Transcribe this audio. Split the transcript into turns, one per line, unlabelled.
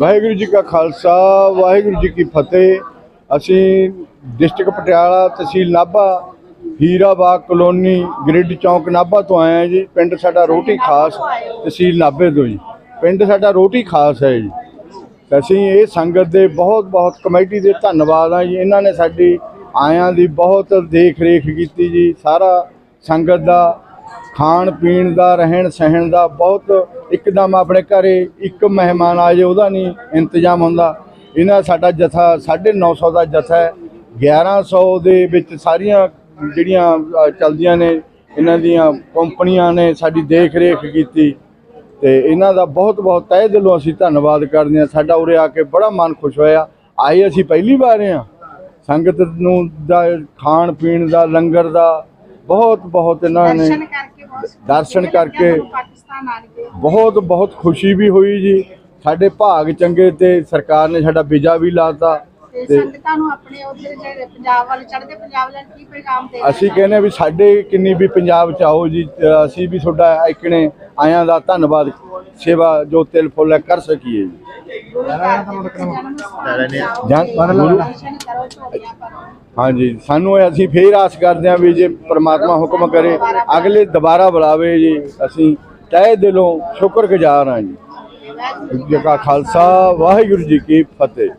ਵਾਹਿਗੁਰੂ ਜੀ ਕਾ ਖਾਲਸਾ, ਵਾਹਿਗੁਰੂ ਜੀ ਕੀ ਫਤਿਹ। ਅਸੀਂ district Patiala tehsil Nabha, Hirabagh colony, grid chowk Nabha ਤੋਂ ਆਏ ਹਾਂ ਜੀ। ਪਿੰਡ ਸਾਡਾ ਰੋਟੀ ਖਾਸ ਤਹਿਸੀਲ ਨਾਭੇ ਤੋਂ ਜੀ। ਪਿੰਡ ਸਾਡਾ ਰੋਟੀ ਖਾਸ ਹੈ ਜੀ। ਅਸੀਂ ਇਹ ਸੰਗਤ ਦੇ ਬਹੁਤ ਬਹੁਤ ਕਮੇਟੀ ਦੇ ਧੰਨਵਾਦ ਆ ਜੀ। ਇਹਨਾਂ ਨੇ ਸਾਡੀ ਆਇਆਂ ਦੀ ਬਹੁਤ ਦੇਖ ਰੇਖ ਕੀਤੀ ਜੀ। ਸਾਰਾ ਸੰਗਤ ਦਾ ਖਾਣ ਪੀਣ ਦਾ, ਰਹਿਣ ਸਹਿਣ ਦਾ ਬਹੁਤ ਇੱਕਦਮ ਆਪਣੇ ਘਰੇ ਇੱਕ ਮਹਿਮਾਨ ਆ ਜੇ ਉਹਦਾ ਨਹੀਂ ਇੰਤਜ਼ਾਮ ਹੁੰਦਾ। ਇਹਨਾਂ ਸਾਡਾ ਜਥਾ 950 ਦਾ ਜਥਾ ਹੈ। 1100 ਦੇ ਵਿੱਚ ਸਾਰੀਆਂ ਜਿਹੜੀਆਂ ਚੱਲਦੀਆਂ ਨੇ, ਇਹਨਾਂ ਦੀਆਂ ਕੰਪਨੀਆਂ ਨੇ ਸਾਡੀ ਦੇਖ ਰੇਖ ਕੀਤੀ। ਤੇ ਇਹਨਾਂ ਦਾ ਬਹੁਤ ਬਹੁਤ ਤਹਿ ਦਿਲੋਂ ਅਸੀਂ ਧੰਨਵਾਦ ਕਰਦੇ ਹਾਂ। ਸਾਡਾ ਉਰੇ ਆ ਕੇ ਬੜਾ ਮਨ ਖੁਸ਼ ਹੋਇਆ। ਆਏ ਅਸੀਂ ਪਹਿਲੀ ਵਾਰ ਹਾਂ। ਸੰਗਤ ਨੂੰ ਦਾ, ਖਾਣ ਪੀਣ ਦਾ, ਲੰਗਰ ਦਾ, ਬਹੁਤ ਬਹੁਤ ਇਹਨਾਂ ਨੇ
ਦਰਸ਼ਨ ਕਰਕੇ ਬਹੁਤ
ਬਹੁਤ ਬਹੁਤ ਖੁਸ਼ੀ ਵੀ ਹੋਈ ਜੀ। ਸਾਡੇ ਭਾਗ ਚੰਗੇ ਤੇ ਸਰਕਾਰ ਨੇ ਸਾਡਾ ਵੀਜ਼ਾ ਵੀ ਲਾਤਾ
ਤੇ ਸੰਗਤਾਂ ਨੂੰ ਆਪਣੇ ਉਧਰ ਜਿਹੜੇ ਪੰਜਾਬ ਵਾਲੇ ਚੜ੍ਹਦੇ ਪੰਜਾਬ ਵਾਲੇ ਕੀ ਪੈਗਾਮ ਦੇ
ਅਸੀਂ ਕਹਿੰਦੇ ਵੀ ਸਾਡੇ ਕਿੰਨੀ ਵੀ ਪੰਜਾਬ ਚ ਆਓ ਜੀ ਅਸੀਂ ਵੀ ਤੁਹਾਡਾ ਇਕਣੇ ਆਇਆਂ ਦਾ ਧੰਨਵਾਦ ਸੇਵਾ ਜੋ ਤਿਲ ਫੁੱਲ ਕਰ ਸਕੀਏ ਜੀ। ਹਾਂਜੀ ਸਾਨੂੰ ਅਸੀਂ ਫੇਰ ਆਸ ਕਰਦੇ ਹਾਂ ਵੀ ਜੇ ਪ੍ਰਮਾਤਮਾ ਹੁਕਮ ਕਰੇ ਅਗਲੇ ਦੁਬਾਰਾ ਬੁਲਾਵੇ ਜੀ ਅਸੀਂ ਤਹਿ ਦਿਲੋਂ ਸ਼ੁਕਰਗੁਜ਼ਾਰ ਹਾਂ ਜੀ ਜੀ ਕਾ ਖਾਲਸਾ ਵਾਹਿਗੁਰੂ ਜੀ ਕੀ ਫਤਿਹ।